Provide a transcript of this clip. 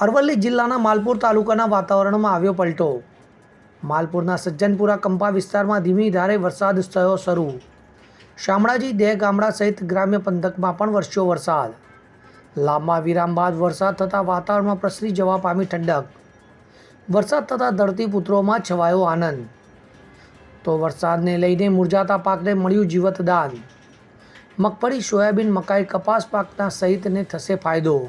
અરવલ્લી જિલ્લાના માલપુર તાલુકાના વાતાવરણમાં આવ્યો પલટો. માલપુરના સજ્જનપુરા કંપા વિસ્તારમાં ધીમી ધારે વરસાદ થયો શરૂ. શામળાજી દેહ ગામડા સહિત ગ્રામ્ય પંથકમાં પણ વરસ્યો વરસાદ. લાંબા વિરામ બાદ વરસાદ થતાં વાતાવરણમાં પ્રસરી જવા પામી ઠંડક. વરસાદ થતાં ધરતીપુત્રોમાં છવાયો આનંદ. તો વરસાદને લઈને મુરઝાતા પાકને મળ્યું જીવતદાન. મગફળી, સોયાબીન, મકાઈ, કપાસ પાકના સહિતને થશે ફાયદો.